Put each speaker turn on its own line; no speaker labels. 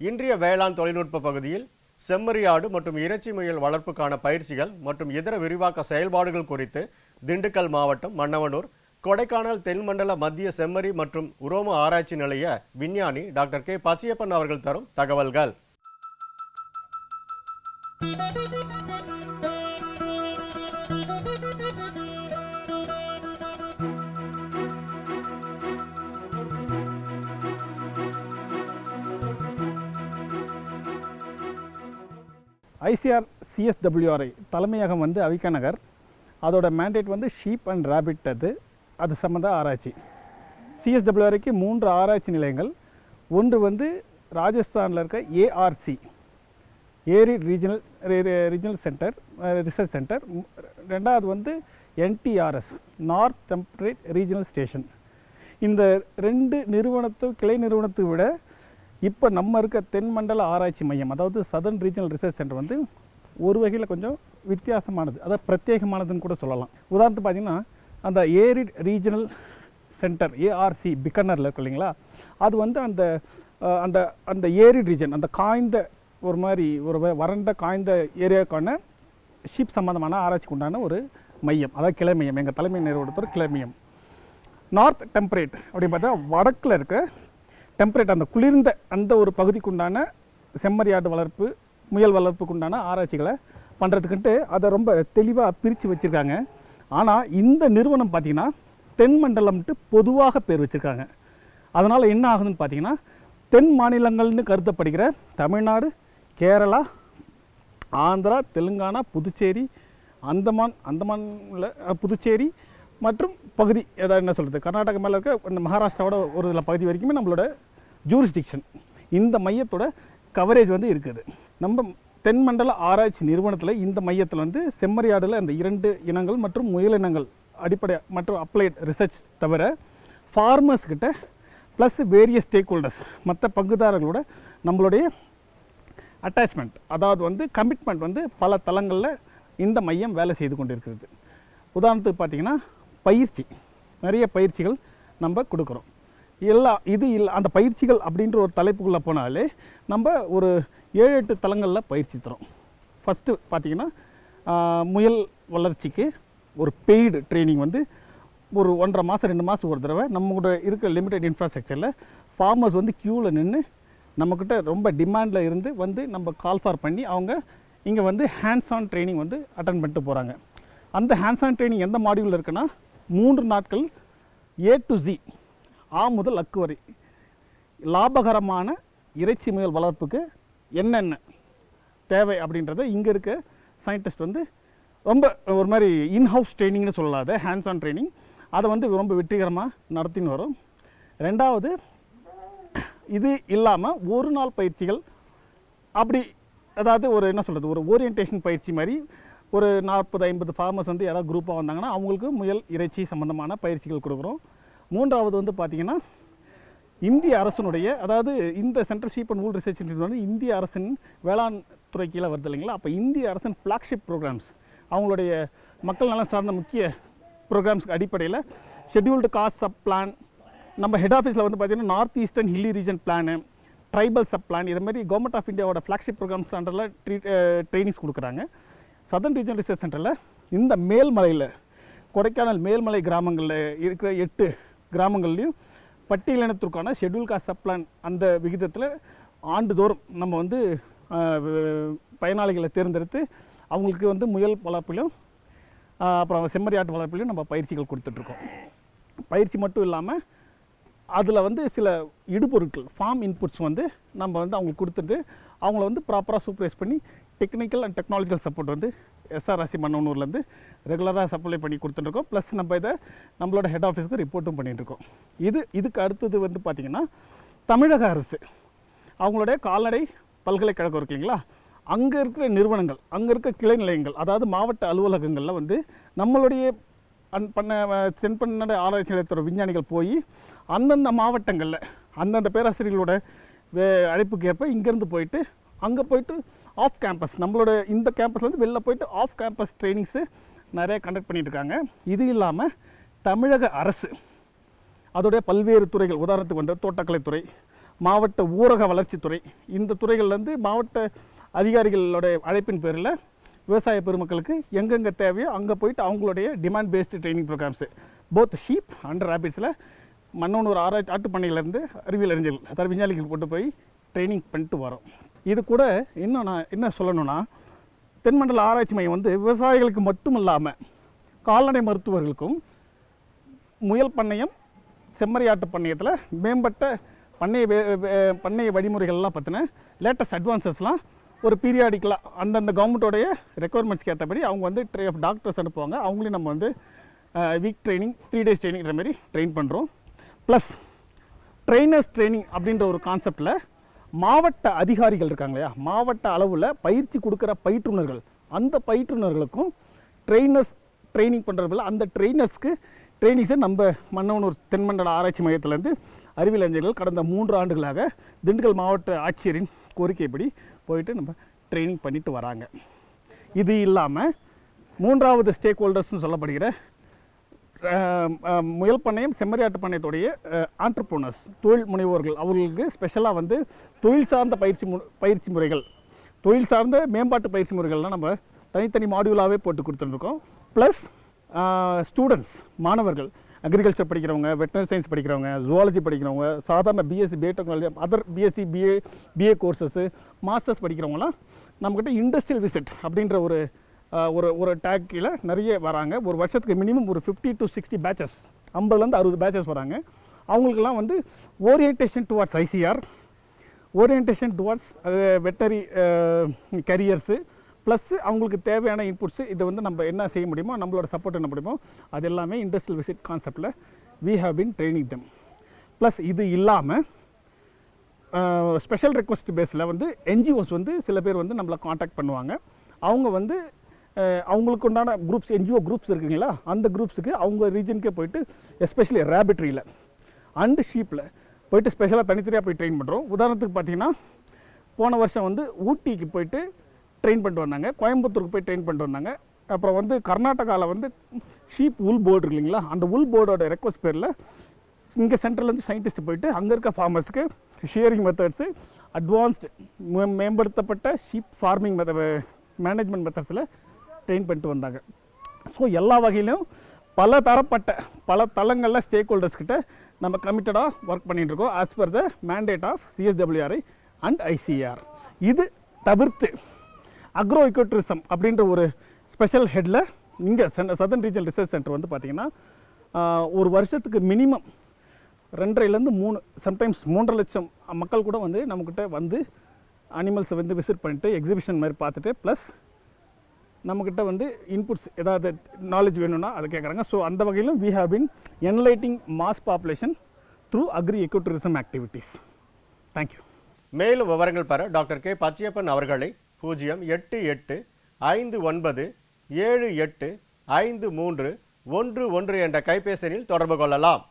இன்றைய வேளாண் தொழில்நுட்ப பகுதியில் செம்மறியாடு மற்றும் இறைச்சி முயல் வளர்ப்புக்கான பயிற்சிகள் மற்றும் இதர விரிவாக்க செயல்பாடுகள் குறித்து திண்டுக்கல் மாவட்டம் மன்னவனூர் கொடைக்கானல் தென்மண்டல மத்திய செம்மறி மற்றும் உரோம ஆராய்ச்சி நிலைய விஞ்ஞானி டாக்டர் கே. பச்சையப்பன் அவர்கள் தரும் தகவல்கள்.
ஐசிஆர் சிஎஸ்டபிள்யூஆர்ஐ தலைமையகம் வந்து அவிகா நகர். அதோட மேண்டேட் வந்து ஷீப் அண்ட் ரேபிட் அது. அது சம்மந்த ஆராய்ச்சி. சிஎஸ்டபிள்யூஆர்ஐக்கு மூன்று ஆராய்ச்சி நிலையங்கள். ஒன்று வந்து ராஜஸ்தானில் இருக்க ARC arid regional regional centre research centre ரெண்டாவது வந்து NTRS north temperate regional station இந்த ரெண்டு நிறுவனத்தும் கிளை நிறுவனத்தை விட இப்போ நம்ம இருக்க தென்மண்டல ஆராய்ச்சி மையம் அதாவது சதர்ன் ரீஜனல் ரிசர்ச் சென்டர் வந்து ஒரு வகையில் கொஞ்சம் வித்தியாசமானது. அதாவது பிரத்யேகமானதுன்னு கூட சொல்லலாம். உதாரணத்துக்கு பார்த்தீங்கன்னா அந்த ஏரிட் ரீஜனல் சென்டர் ஏஆர்சி பிக்கனரில் இருக்கு இல்லைங்களா? அது வந்து அந்த அந்த அந்த ஏரி ரீஜன் அந்த காய்ந்த ஒரு மாதிரி ஒரு வ- வறண்ட காய்ந்த ஏரியாவுக்கான ஷீப் சம்மந்தமான ஆராய்ச்சிக்கு உண்டான ஒரு மையம். அதாவது கிளை மையம். எங்கள் தலைமை நிறுவனத்தோட கிளை மையம். நார்த் டெம்பரேட் அப்படின்னு பார்த்தா வடக்கில் இருக்க டெம்பரேட் அந்த குளிர்ந்த அந்த ஒரு பகுதிக்குண்டான செம்மறியாடு வளர்ப்பு முயல் வளர்ப்புக்கு உண்டான ஆராய்ச்சிகளை பண்ணுறதுக்குன்ட்டு அதை ரொம்ப தெளிவாக பிரித்து வச்சுருக்காங்க. ஆனால் இந்த நிறுவனம் பார்த்தீங்கன்னா தென்மண்டலம்ட்டு பொதுவாக பேர் வச்சுருக்காங்க. அதனால் என்ன ஆகுதுன்னு பார்த்தீங்கன்னா தென் மாநிலங்கள்னு கருதப்படுகிற தமிழ்நாடு கேரளா ஆந்திரா தெலுங்கானா புதுச்சேரி அந்தமான் அந்தமான்ல புதுச்சேரி மற்றும் பகுதி ஏதாவது என்ன சொல்கிறது கர்நாடகா மேலே இருக்க இந்த மகாராஷ்டிராவோட ஒரு சில பகுதி வரைக்குமே நம்மளோட ஜூரிஸ்டிக்ஷன் இந்த மையத்தோட கவரேஜ் வந்து இருக்குது. நம்ம தென்மண்டல ஆராய்ச்சி நிறுவனத்தில் இந்த மையத்தில் வந்து செம்மறியாடில் அந்த இரண்டு இனங்கள் மற்றும் முயல் இனங்கள் அடிப்படை மற்றும் அப்ளைட் ரிசர்ச் தவிர ஃபார்மர்ஸ்கிட்ட ப்ளஸ் வேரியஸ் ஸ்டேக் ஹோல்டர்ஸ் மற்ற பங்குதாரர்களோட நம்மளுடைய அட்டாச்மெண்ட் அதாவது வந்து கமிட்மெண்ட் வந்து பல தளங்களில் இந்த மையம் வேலை செய்து கொண்டிருக்கிறது. உதாரணத்துக்கு பார்த்தீங்கன்னா பயிற்சி. நிறைய பயிற்சிகள் நம்ம கொடுக்குறோம். எல்லா இது இல்லை அந்த பயிற்சிகள் அப்படின்ற ஒரு தலைப்புக்குள்ளே போனாலே நம்ம ஒரு ஏழு எட்டு தளங்களில் பயிற்சி தரோம் ஃபஸ்ட்டு பார்த்தீங்கன்னா முயல் வளர்ச்சிக்கு ஒரு பெய்டு ட்ரைனிங் வந்து ஒரு ஒன்றரை மாதம் ரெண்டு மாதம் ஒரு தடவை நம்மகிட்ட இருக்கிற லிமிடெட் இன்ஃப்ராஸ்ட்ரக்சரில் ஃபார்மர்ஸ் வந்து க்யூவில் நின்று நம்மக்கிட்ட ரொம்ப டிமாண்டில் இருந்து வந்து நம்ம கால் ஃபார் பண்ணி அவங்க இங்கே வந்து ஹேண்ட்ஸ் ஆன் ட்ரைனிங் வந்து அட்டன் பண்ணிட்டு போகிறாங்க அந்த ஹேண்ட்ஸ் ஆன் ட்ரைனிங் எந்த மாடியூலில் இருக்குன்னா மூன்று நாட்கள் ஏ டு ஜி ஆ முதல் அக்கு வரை லாபகரமான இறைச்சி முயல் வளர்ப்புக்கு என்னென்ன தேவை அப்படின்றத இங்கே இருக்க சயின்டிஸ்ட் வந்து ரொம்ப ஒரு மாதிரி இன்ஹவுஸ் ட்ரைனிங்னு சொல்லாத ஹேண்ட்ஸ் ஆன் ட்ரைனிங் அதை வந்து ரொம்ப வெற்றிகரமாக நடத்தின்னு வரும். ரெண்டாவது இது இல்லாமல் ஒரு நாள் பயிற்சிகள் அப்படி அதாவது ஒரு என்ன சொல்கிறது ஒரு ஓரியன்டேஷன் பயிற்சி மாதிரி ஒரு நாற்பது ஐம்பது ஃபார்மர்ஸ் வந்து யாராவது குரூப்பாக வந்தாங்கன்னா அவங்களுக்கு முயல் இறைச்சி சம்மந்தமான பயிற்சிகள் கொடுக்குறோம். மூன்றாவது வந்து பார்த்திங்கன்னா இந்திய அரசனுடைய அதாவது இந்த central sheep and wool research institute வந்து இந்திய அரசின் வேளாண் துறை கீழே வருது இல்லைங்களா? அப்போ இந்திய அரசின் ஃப்ளாக்ஷிப் ப்ரோக்ராம்ஸ் அவங்களுடைய மக்கள் நலன் சார்ந்த முக்கிய ப்ரோக்ராம்ஸ்க்கு அடிப்படையில் ஷெட்யூல்டு காஸ்ட் சப் பிளான் நம்ம ஹெட் ஆஃபீஸில் வந்து பார்த்தீங்கன்னா north eastern hilly region plan tribal sub plan இது மாதிரி கவர்மெண்ட் ஆஃப் இந்தியாவோட ஃப்ளாக்ஷிப் ப்ரோக்ராம்ஸ் அண்டரில் ட்ரீ ட்ரைனிங்ஸ் கொடுக்குறாங்க. சதர்ன் ரீஜன் ரிசர்ச் சென்டரில் இந்த மேல்மலையில் கொடைக்கானல் மேல்மலை கிராமங்களில் இருக்கிற எட்டு கிராமங்கள்லையும் பட்டியலினத்திற்கான ஷெட்யூல் காஸ்ட் சப்ளான் அந்த விகிதத்தில் ஆண்டுதோறும் நம்ம வந்து பயனாளிகளை தேர்ந்தெடுத்து அவங்களுக்கு வந்து முயல் வளர்ப்பிலும் அப்புறம் செம்மறியாட்டு வளர்ப்பிலையும் நம்ம பயிற்சிகள் கொடுத்துட்ருக்கோம். பயிற்சி மட்டும் இல்லாமல் அதில் வந்து சில இடுபொருட்கள் ஃபார்ம் இன்புட்ஸ் வந்து நம்ம வந்து அவங்களுக்கு கொடுத்துட்டு அவங்கள வந்து ப்ராப்பராக சூப்பர்வைஸ் பண்ணி டெக்னிக்கல் அண்ட் டெக்னாலஜிக்கல் சப்போர்ட் வந்து எஸ்ஆர்ஆர்சி மன்னனூர்லேருந்து ரெகுலராக சப்ளை பண்ணி கொடுத்துட்ருக்கோம் ப்ளஸ் நம்ம இதை நம்மளோட ஹெட் ஆஃபீஸ்க்கு ரிப்போர்ட்டும் பண்ணிகிட்ருக்கோம் இது இதுக்கு அடுத்தது வந்து பார்த்திங்கன்னா தமிழக அரசு. அவங்களுடைய கால்நடை பல்கலைக்கழகம் இருக்கு இல்லைங்களா? அங்கே இருக்கிற நிறுவனங்கள் அங்கே இருக்க கிளை நிலையங்கள் அதாவது மாவட்ட அலுவலகங்களில் வந்து நம்மளுடைய அன் பண்ண சென் பண்ண ஆராய்ச்சி நிலையத்தோட விஞ்ஞானிகள் போய் அந்தந்த மாவட்டங்களில் அந்தந்த பேராசிரியர்களோட வே அழைப்புக்கு ஏற்ப இங்கேருந்து போயிட்டு அங்கே போயிட்டு ஆஃப் கேம்பஸ் நம்மளோட இந்த கேம்பஸ்லேருந்து வெளில போயிட்டு ஆஃப் கேம்பஸ் ட்ரைனிங்ஸு நிறைய கண்டக்ட் பண்ணிட்டு இருக்காங்க இது இல்லாமல் தமிழக அரசு அதோடைய பல்வேறு துறைகள் உதாரணத்துக்கு வந்து தோட்டக்கலைத்துறை மாவட்ட ஊரக வளர்ச்சித்துறை இந்த துறைகள்லேருந்து மாவட்ட அதிகாரிகளோட அழைப்பின் பேரில் விவசாய பெருமக்களுக்கு எங்கெங்கே தேவையோ அங்கே போயிட்டு அவங்களுடைய demand based training programmes both sheep and ரேபிட்ஸில் ஒரு ஆராய்ச்சி ஆட்டுப்பண்ணையிலேருந்து அறிவியல் அறிஞர்கள் அதாவது விஞ்ஞானிகள் கொண்டு போய் ட்ரைனிங் பண்ணிட்டு வரோம் இது கூட இன்னும் நான் என்ன சொல்லணும்னா தென்மண்டல ஆராய்ச்சி மையம் வந்து விவசாயிகளுக்கு மட்டும் இல்லாமல் கால்நடை மருத்துவர்களுக்கும் முயல் பண்ணையம் செம்மறியாட்டு பண்ணையத்தில் மேம்பட்ட பண்ணைய பண்ணைய வழிமுறைகள்லாம் பார்த்தினா லேட்டஸ்ட் அட்வான்சஸ்லாம் ஒரு பீரியாடிக்கலாக அந்தந்த கவர்மெண்ட்டோடைய ரெக்குவயர்மெண்ட்ஸ்க்கு ஏற்றபடி அவங்க வந்து ட்ரே ஆஃப் டாக்டர்ஸ் அனுப்புவாங்க. அவங்களையும் நம்ம வந்து வீக் ட்ரைனிங் த்ரீ டேஸ் ட்ரைனிங்கிற மாதிரி ட்ரெயின் பண்ணுறோம் ப்ளஸ் ட்ரெயினர்ஸ் ட்ரைனிங் அப்படின்ற ஒரு கான்செப்டில் மாவட்ட அதிகாரிகள் இருக்காங்க இல்லையா மாவட்ட அளவில் பயிற்சி கொடுக்குற பயிற்றுனர்கள். அந்த பயிற்றுனர்களுக்கும் ட்ரெயினர்ஸ் ட்ரைனிங் பண்ணுறதில்ல அந்த ட்ரெயினர்ஸ்க்கு ட்ரைனிங்ஸை நம்ம மன்னவனூர் தென்மண்டல ஆராய்ச்சி மையத்திலேருந்து அறிவியல் அறிஞர்கள் கடந்த மூன்று ஆண்டுகளாக திண்டுக்கல் மாவட்ட ஆட்சியரின் கோரிக்கைப்படி போயிட்டு நம்ம ட்ரைனிங் பண்ணிட்டு வராங்க. இது இல்லாமல் மூன்றாவது ஸ்டேக் ஹோல்டர்ஸ்னு சொல்லப்படுகிற முயல் பண்ணையம் செம்மறியாட்டு பண்ணையத்துடைய ஆண்டர்ப்ரோனர்ஸ் தொழில் முனைவோர்கள். அவர்களுக்கு ஸ்பெஷலாக வந்து தொழில் சார்ந்த பயிற்சி மு பயிற்சி முறைகள். தொழில் சார்ந்த மேம்பாட்டு பயிற்சி முறைகள்லாம் நம்ம தனித்தனி மாடியூலாகவே போட்டு கொடுத்துருக்கோம் ப்ளஸ் ஸ்டூடெண்ட்ஸ் மாணவர்கள் அக்ரிகல்ச்சர் படிக்கிறவங்க வெட்டினரி சயின்ஸ் படிக்கிறவங்க ஜுவாலஜி படிக்கிறவங்க சாதாரண BSc BA other BSc BA BA courses masters படிக்கிறவங்களாம் நம்மக்கிட்ட இண்டஸ்ட்ரியல் விசிட் அப்படின்ற ஒரு ஒரு ஒரு டேக்கில் நிறைய வராங்க. ஒரு வருஷத்துக்கு மினிமம் ஒரு ஃபிஃப்டி டு சிக்ஸ்டி பேச்சஸ் ஐம்பதுலேருந்து அறுபது பேச்சஸ் வராங்க. அவங்களுக்கெல்லாம் வந்து orientation towards ICAR orientation towards veterinary careers plus அவங்களுக்கு தேவையான இன்புட்ஸு இதை வந்து நம்ம என்ன செய்ய முடியுமோ நம்மளோட சப்போர்ட் என்ன முடியுமோ அது எல்லாமே இண்டஸ்ட்ரியல் விசிட் கான்செப்டில் we have been training them plus இது இல்லாமல் ஸ்பெஷல் ரெக்வஸ்ட் பேஸில் வந்து என்ஜிஓஸ் வந்து சில பேர் வந்து நம்மளை காண்டாக்ட் பண்ணுவாங்க. அவங்க வந்து அவங்களுக்கு உண்டான குரூப்ஸ் என்ஜிஓ குரூப்ஸ் இருக்குங்களா? அந்த குரூப்ஸுக்கு அவங்க ரீஜனுக்கே போயிட்டு எஸ்பெஷலி ரேபிட்ரியில் அண்டு ஷீப்பில் போயிட்டு ஸ்பெஷலாக தனித்தனியாக போய் ட்ரெயின் பண்ணுறோம் உதாரணத்துக்கு பார்த்தீங்கன்னா போன வருஷம் வந்து ஊட்டிக்கு போயிட்டு ட்ரெயின் பண்ணிட்டு வந்தாங்க. கோயம்புத்தூருக்கு போய் ட்ரெயின் பண்ணிட்டு வந்தாங்க. அப்புறம் வந்து கர்நாடகாவில் வந்து ஷீப் உல் போர்டு இல்லைங்களா? அந்த உல் போர்டோட ரெக்வஸ்ட் பேரில் இங்கே சென்ட்ரல்லேருந்து சயின்டிஸ்ட் போயிட்டு அங்கே இருக்க ஃபார்மர்ஸுக்கு ஷேரிங் மெத்தட்ஸு அட்வான்ஸ்டு மேம்படுத்தப்பட்ட ஷீப் ஃபார்மிங் மெத்த மேனேஜ்மெண்ட் மெத்தட்ஸில் ட்ரெயின் பண்ணிட்டு வந்தாங்க. ஸோ எல்லா வகையிலும் பல தரப்பட்ட பல தளங்களில் ஸ்டேக் ஹோல்டர்ஸ் கிட்ட நம்ம கமிட்டடாக ஒர்க் பண்ணிட்டு இருக்கோம் as per the mandate of CSWRI and ICAR இது தவிர்த்து அக்ரோ இக்கோடூரிசம் அப்படின்ற ஒரு ஸ்பெஷல் ஹெட்டில் இங்கே சதன் ரீஜனல் ரிசர்ச் சென்டர் வந்து பார்த்திங்கன்னா ஒரு வருஷத்துக்கு மினிமம் ரெண்டரைலேருந்து மூணு சம்டைம்ஸ் மூன்றரை லட்சம் மக்கள் கூட வந்து நம்மக்கிட்ட வந்து அனிமல்ஸை வந்து விசிட் பண்ணிட்டு எக்ஸிபிஷன் மாதிரி பார்த்துட்டு ப்ளஸ் நம்மக்கிட்ட வந்து இன்புட்ஸ் ஏதாவது நாலேஜ் வேணும்னா அதை கேட்குறாங்க. ஸோ அந்த வகையிலும் we have been enlightening mass population through agri ecotourism activities thank you
மேலும் விவரங்கள் பெற டாக்டர் கே. பச்சையப்பன் அவர்களை பூஜ்ஜியம் எட்டு எட்டு ஐந்து ஒன்பது ஏழு எட்டு ஐந்து மூன்று ஒன்று ஒன்று என்ற கைபேசியில் தொடர்பு கொள்ளலாம்.